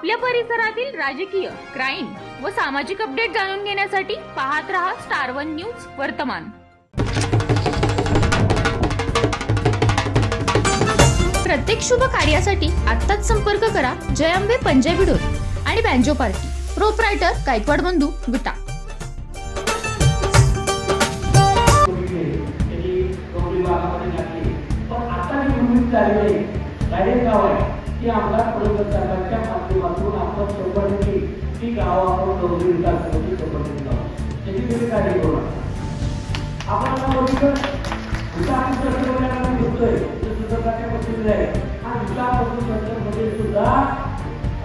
आपल्या परिसरातील राजकीय क्राईम व सामाजिक अपडेट जाणून घेण्यासाठी पाहत रहा स्टार वन न्यूज वर्तमान. प्रत्येक शुभ कार्यासाठी आत्ताच संपर्क करा जयांबे पंजाबी डोर आणि बँजो पार्टी. प्रोपरायटर गायकवाड बंधू विटा पण आता आहे डायरेक्ट की आमदार पडवकर साहेबांच्या माध्यमातून आपण शंभर टक्के ती गाव आपण नोकरी विकास समिती शंभर टक्के गाव त्याची तुम्ही काळजी करू आपण आता बघितलं विकास आपण घेतोय पद्धतीने आहे. हा विकासमध्ये सुद्धा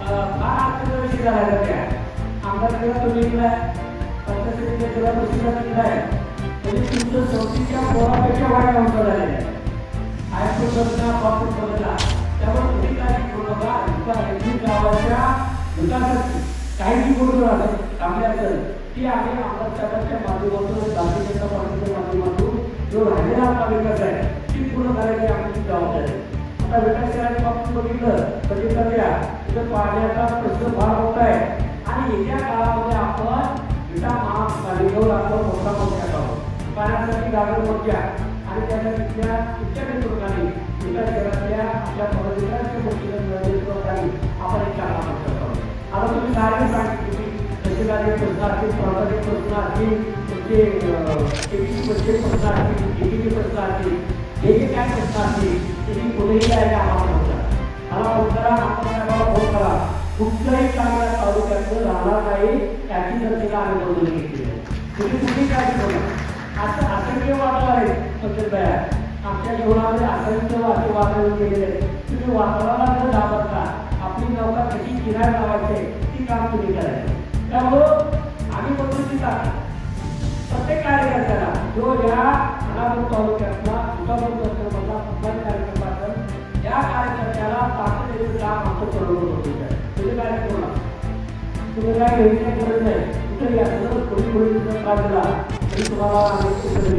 फार अडचणीचा झाला त्या आमदारकडे तुम्ही इकडे पंचायत समितीला दुसरीला आहे म्हणजे तुमचं चौथीच्या पोरापेक्षा वाईट अंक आहे. बदला पासून बदला विकासाची काही जी गोष्ट असेल चांगली ती आहे आमदार माध्यमातून भारतीय जनता पार्टीच्या माध्यमातून जो राहिलेला आपला विकास आहे ती पूर्ण करायची आमची जबाबदारी आता विकास करायच्या बाबतीत बघितलं बघितलं सध्या तिथं पाण्याचा प्रश्न फार मोठा आहे आणि येत्या काळामध्ये आपण विटा महापालिकेवर आपण मोठा मोठ्या आहोत पाण्यासाठी गागर मोठ्या आणि त्याच्या तिथल्या उच्च नेतृत्वाने विकास शहरातल्या आपल्या तहसीलदारी प्रश्न असतील प्रांताधिक प्रश्न असतील तुमचे केबीसी प्रश्न असतील केबीसी प्रश्न असतील हे जे काय प्रश्न असतील त्याची कुठेही जायला आम्हाला नव्हता मला फोन करा आपण साहेबाला फोन करा. कुठल्याही चांगल्या तालुक्यातलं राहणार नाही याची चर्चेला आम्ही बरोबर घेतली आहे. तुम्ही कुठे काय करू असं असंख्य वादळ आहे सचिन भैया आमच्या जीवनामध्ये असंख्य वादळ वातावरण गेलेले आहेत. तुम्ही वातावरणाला न घाबरता आपली नौका कशी किनार लावायची ती काम तुम्ही करायचं. त्यामुळं काम आमचं होते काय त्याचे काय करू तुम्ही काय घ्यायची गरज नाही. कुठे या. कोणी कोणी थोडी त्रास दिला तरी तुम्हाला अनेक कुठे तरी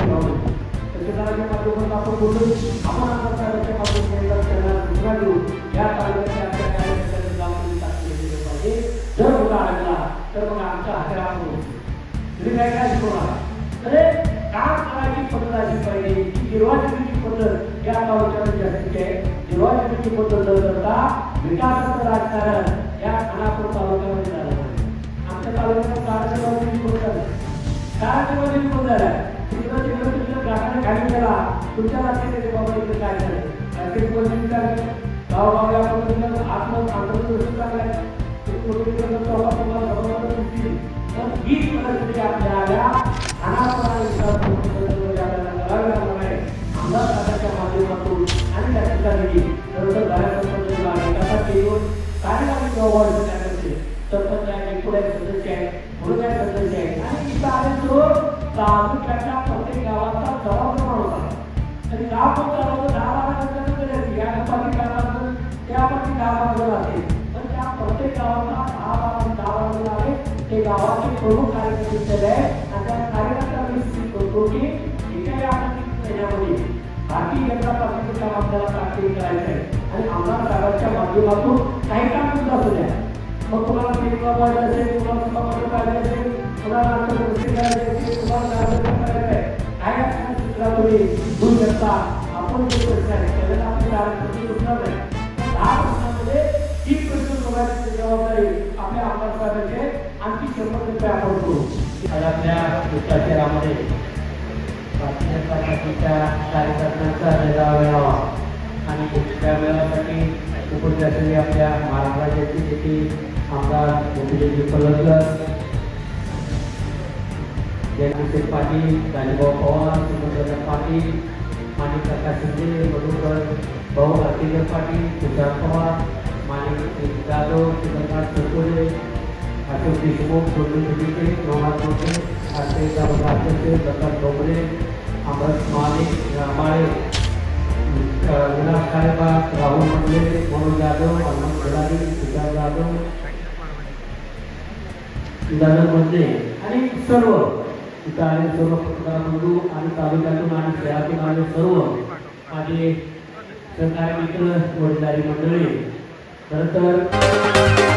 त्याच्या माध्यमातून आपण बोलू आपण आपण कार्याच्या माध्यमातून त्यांना दुसरा देऊ या तालुक्याच्या आपल्या कार्यकर्त्यांनी काम तुम्ही ताकद पाहिजे. जर मुला आणला तर मग आमच्या हातात होऊ तुम्ही काय काय शिकवणार. अरे काम करायची पद्धत अशी पाहिजे की निर्वाचनाची पद्धत या तालुक्यामध्ये जास्तीची आहे पद्धत न करता विकासाचं राजकारण या खानापूर तालुक्यामध्ये झालं आमच्या तालुक्यात कारखान्यामध्ये विकून झालं. कारखान्यामध्ये विकून झालं तिकडं तिकडं तुमच्या ग्राहकाने खाली गेला. तुमच्या लक्षात येते बाबा इकडे काय झालं? काहीतरी परिस्थिती झाली गावोगावी आपण आत्म आंदोलन चांगलं तुम्हाला परिस्थिती माध्यमातून आणि त्या ठिकाणी खरं तर गायकवाड अनेकाचा येऊन काय आम्ही सरपंच आहे पुढे सदस्य आहे म्हणून काय सदस्य आहे आणि तिथं आले तो तालुक्याच्या प्रत्येक गावाचा जबाबदार माणूस आणि गाव पण चालवतो दहा बारा या त्या पण दहा बारा पण त्या प्रत्येक गावाचा दहा दहा आहे ते गावाचे प्रमुख कार्यकर्ते केले आहे आणि त्या कार्यकर्त्यांना मी करतो की येत्या या भारतीय जनता पार्टीचं काम आपल्याला प्राप्ती करायचं आहे. आणि आमदार साहेबांच्या माध्यमातून काही काम सुद्धा असू द्या. मग तुम्हाला सिनेमा पाहिजे असेल तुम्हाला समाज पाहिजे असेल तुम्हाला आंतरराष्ट्रीय करायची असेल तुम्हाला कार्यक्रम करायचं आहे. काय असेल सूचना तुम्ही घेऊ शकता आपण जे प्रश्न आहे त्याला आपण कार्यक्रम सुचणार नाही. दहा प्रश्नामध्ये तीन प्रश्न बघायची जबाबदारी आपल्या आमदार साहेबांचे आणखी शंभर रुपये आपण करू. आपल्या दुसऱ्या भारतीय पार्टीच्या कार्यकर्त्यांचा मेळावा मिळावा आणि त्या मेळाव्यासाठी उपस्थित असलेले आपल्या महाराष्ट्राचे देखील आमदार गोपीजी पलसकर जयकिशन पाटील राजभाऊ पवार सुमंत्र पाटील माणिक प्रकाश शिंदे मधुकर भाऊ भारतीय पाटील तुषार पवार माणिक जाधव चंद्रकांत चौकोले अशोक देशमुख सोनू सुडीके नवनाथ मोठे असे अध्यक्ष दत्तात डोंगरे अमरत माने रामाळे विलास काळेबाग राहुल मंडले मनोज जाधव अनंत खडारी सिद्धार्थ जाधव दादा मंडले आणि सर्व तिथं आले सर्व पत्रकार बंधू आणि तालुक्यातून आणि शहरातून आले सर्व माझे सहकारी मित्र वडिलारी मंडळी खरं तर